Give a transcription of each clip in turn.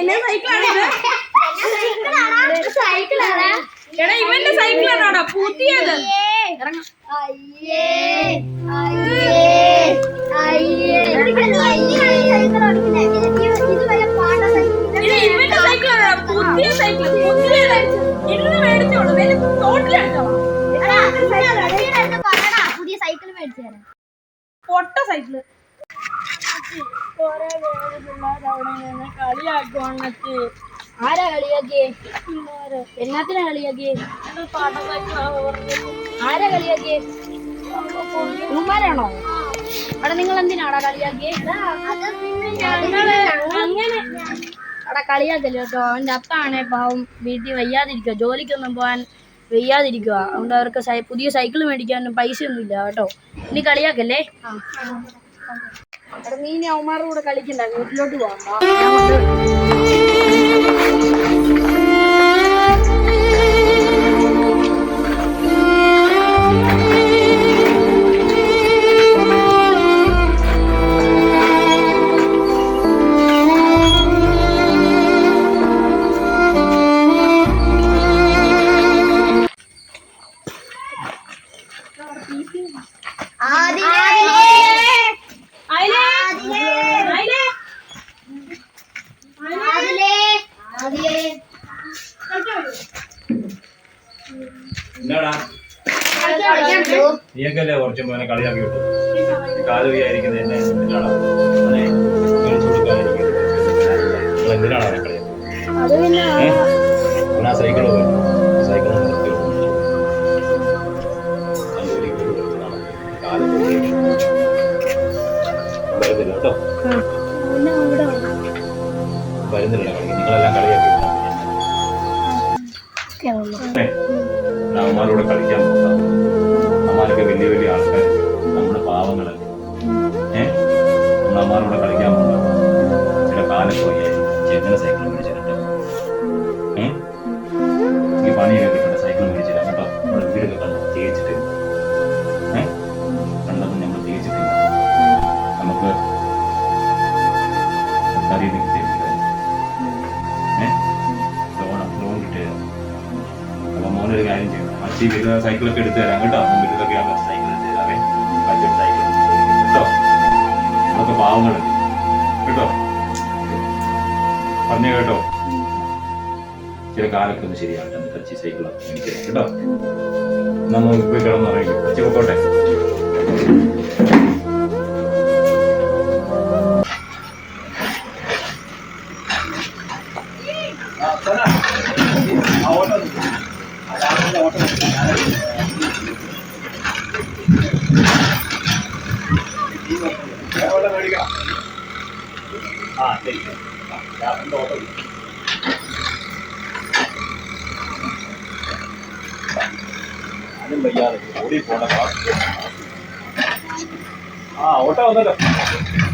എന്നെ സൈക്കിളാണ് സൈക്കിളാണ് എടാ ഇവന്റെ സൈക്കിളാണോടാ പുതിയത് ഇവന്റെ സൈക്കിളാണോടാ പുതിയ സൈക്കിൾ പുതിയത് ഇന്ന് മേടിച്ചോളൂ തോട്ടിലടിച്ചോളാം പുതിയ സൈക്കിൾ മേടിച്ചു തരാം. പൊട്ട സൈക്കിൾ. കൊറേ അവിടെ ആരാ കളിയാക്കിയേ കളിയാക്കിയേ ആരാ കളിയാക്കിയേ ഉമ്മാരാണോ? അവിടെ നിങ്ങൾ എന്തിനാടാ കളിയാക്കിയേ അങ്ങനെ അവിടെ കളിയാക്കല്ലോ കേട്ടോ. അവന്റെ അപ്പാണെ പാവം വീട്ടിൽ വയ്യാതിരിക്കുക. ജോലിക്കൊന്നും പോകാൻ വെയ്യാതിരിക്കുക. അതുകൊണ്ട് അവർക്ക് പുതിയ സൈക്കിൾ മേടിക്കാനും പൈസ ഒന്നും ഇല്ല കേട്ടോ. ഇനി കളിയാക്കല്ലേ? നീ ഞാൻ അവന്മാരുടെ കൂടെ കളിക്കണ്ട വീട്ടിലോട്ട് പോകാം നീയൊക്കെയല്ലേ കുറച്ച് മോനെ കളിയാക്കി വിട്ടു കാലുകയായിരിക്കുന്ന കാൽ എന്നെ അവനെ കളിച്ചു എന്തിനാണ് അവനെ കളിയാക്കുന്നത് സൈക്കിൾ സൈക്കിൾ നിർത്തി ജോലിക്ക് പോയി കൊടുത്തതാണ്. കാൽ പൊട്ടി. വരുന്നില്ല കേട്ടോ. വരുന്നില്ല കളി. നിങ്ങളെല്ലാം കളിയാക്കി അമ്മമാരോട് കളിക്കാൻ പോകാം. അമ്മമാരൊക്കെ വലിയ വലിയ ആൾക്കാർ നമ്മുടെ പാവങ്ങളല്ലേ ഏഹ് അമ്മമാരോട് കളിക്കാൻ പോകാം ചില കാലം പോയി എങ്ങനെ സൈക്കിൾ മേടിച്ചിട്ടുണ്ട് ചെയ്യണം വരുന്ന സൈക്കിളൊക്കെ എടുത്ത് തരാം കേട്ടോ. മുമ്പിലൊക്കെ സൈക്കിൾ എടുത്ത് തരാവേ. ബഡ്ജറ്റ് സൈക്കിൾ കേട്ടോ? അതൊക്കെ പാവങ്ങൾ കേട്ടോ? പറഞ്ഞു കേട്ടോ? ചില കാലൊക്കെ ഒന്ന് ശരിയാകട്ടെ സൈക്കിൾ അച്ഛൻ സൈക്കിളൊക്കെ തരാം കേട്ടോ? നമ്മൾ പോയി കിടന്നുറങ്ങി കച്ചി പൊക്കോട്ടെ. ആ ശരി. ഓട്ടോ അതും വയ്യാതെ ഓടി പോണ ആ ഓട്ടോ വന്നല്ലോ.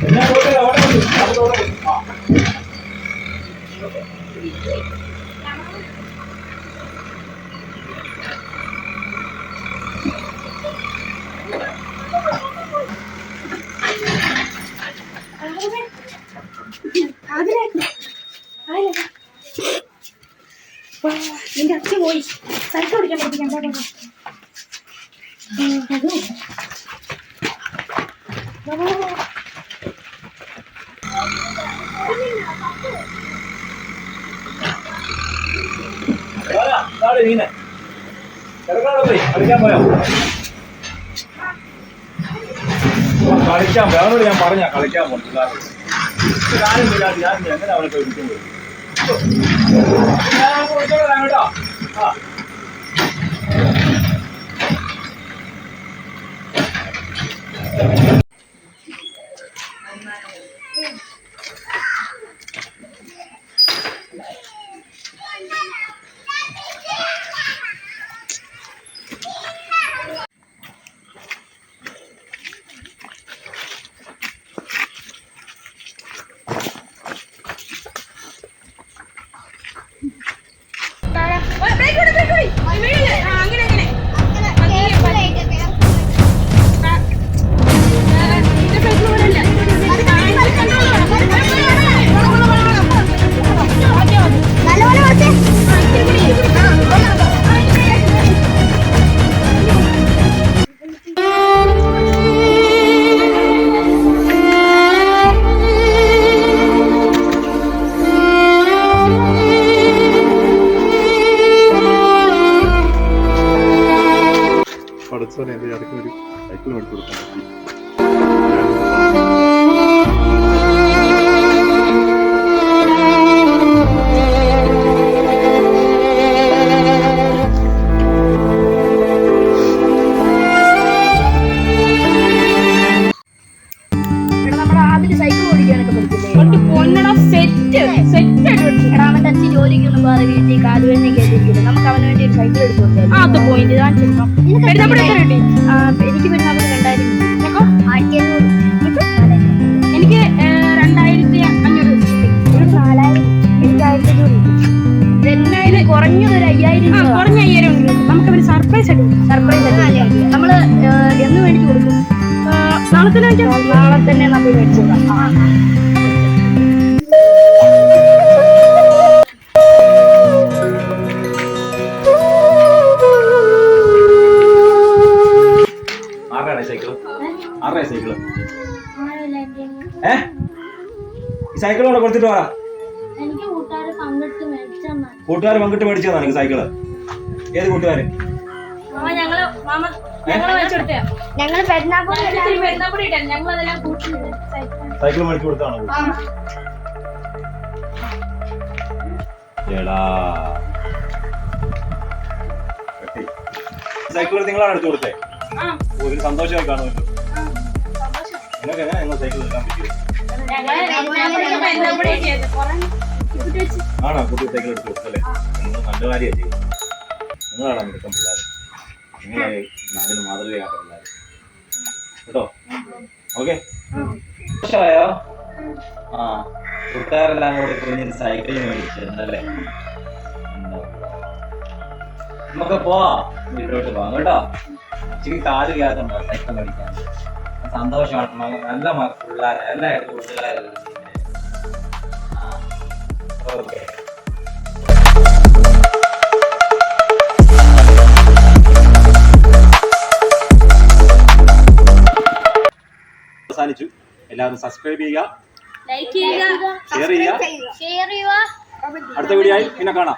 ഞാൻ ഓട്ടോ ഓട്ടോ ഓട്ടോ. ആ. പോ. പോരാ, ഇതാടെ നീനെ. കിടക്കാതെ പോയി, കളിക്കാൻ പോയോ? പോയി അവനോട് ഞാൻ പറഞ്ഞ കളിക്കാൻ പോകും കാര്യം ഞാൻ എങ്ങനെ അവനെ പോയി കേട്ടോ ആ പൈസ എന്തെങ്കിലും അടുക്കുന്നൊരു സൈക്കിൾ മേടിച്ചു കൊടുക്കാൻ സെറ്റ് ആയിട്ട് പഠിച്ചു എടാ അവന്റെ അച്ഛൻ ജോലിക്കൊന്നും പോകാതെ വീട്ടിൽ കാലുവേണ്ടി കേട്ടിരിക്കില്ല നമുക്ക് അവന് വേണ്ടി ഒരു സൈക്കിൾ എടുത്തു കൊടുക്കാം അത് പോയിന്റ് ഇതാണ് ചിത്രം എനിക്ക് പെരുന്നാൾ രണ്ടായിരം? ആയിരത്തി എനിക്ക് രണ്ടായിരത്തി അഞ്ഞൂറ്. ഒരു നാലായിരം എനിക്ക് ആയിരത്തി അഞ്ഞൂറ് കുറഞ്ഞത് ഒരു അയ്യായിരം കുറഞ്ഞ അയ്യായിരം ഉണ്ട്. നമുക്ക് ഒരു സർപ്രൈസ് കൊടുക്കാം. സർപ്രൈസ് നമ്മൾ ഏഹ്, എന്ന് മേടിച്ചു കൊടുക്കും. നാളെ തന്നെ നാളെ തന്നെ നമ്മൾ മേടിച്ചു കൊടുക്കാം. സൈക്കിൾ അവിടെ കൊടുത്തിട്ട് വാ. കൂട്ടുകാർ പങ്കിട്ട് മേടിച്ചതാ എനിക്ക് സൈക്കിൾ. ഏത് കൂട്ടുകാര്? സൈക്കിൾ മേടിച്ചു കൊടുത്താണോ? എടാ. സൈക്കിൾ നിങ്ങളാണ് എടുത്തു കൊടുത്തേ. ആ. ഒരു സന്തോഷമായി കാണുമല്ലോ. നിങ്ങൾക്ക് എങ്ങനെ നിങ്ങൾ സൈക്കിൾ എടുക്കാൻ പറ്റിയത് ആണോ? കുട്ടി സൈക്കിൾ എടുത്തു കൊടുത്തല്ലേ നിങ്ങൾ നല്ല കാര്യമാണ് ചെയ്യുന്നത്. നിങ്ങളാണ് മിടുക്കം പിള്ളേർ നിങ്ങളെ നാടിന് മാതൃകയാത്ത പിള്ളേർ കേട്ടോ? ഓക്കെ? സന്തോഷമായോ ആ കൂട്ടുകാരെല്ലാം കൂടി കുഞ്ഞിന് സൈക്കിൾ മേടിച്ചിരുന്നല്ലേ? നമുക്ക് പോവാം. വീട്ടിലോട്ട് പോവാം. കേട്ടോ? ഇച്ചിരി കാൽ കയറുന്നുണ്ടോ സൈക്കിൾ മേടിക്കാൻ സന്തോഷമാണ്. നല്ല മാർക്ക് പിള്ളേരെ എല്ലാവരും കൂട്ടുകാരെല്ലാം ഓക്കെ. അവസാനിച്ചു. എല്ലാവരും സബ്സ്ക്രൈബ് ചെയ്യുക ഷെയർ ചെയ്യുക അടുത്ത വീഡിയോ ആയി പിന്നെ കാണാം.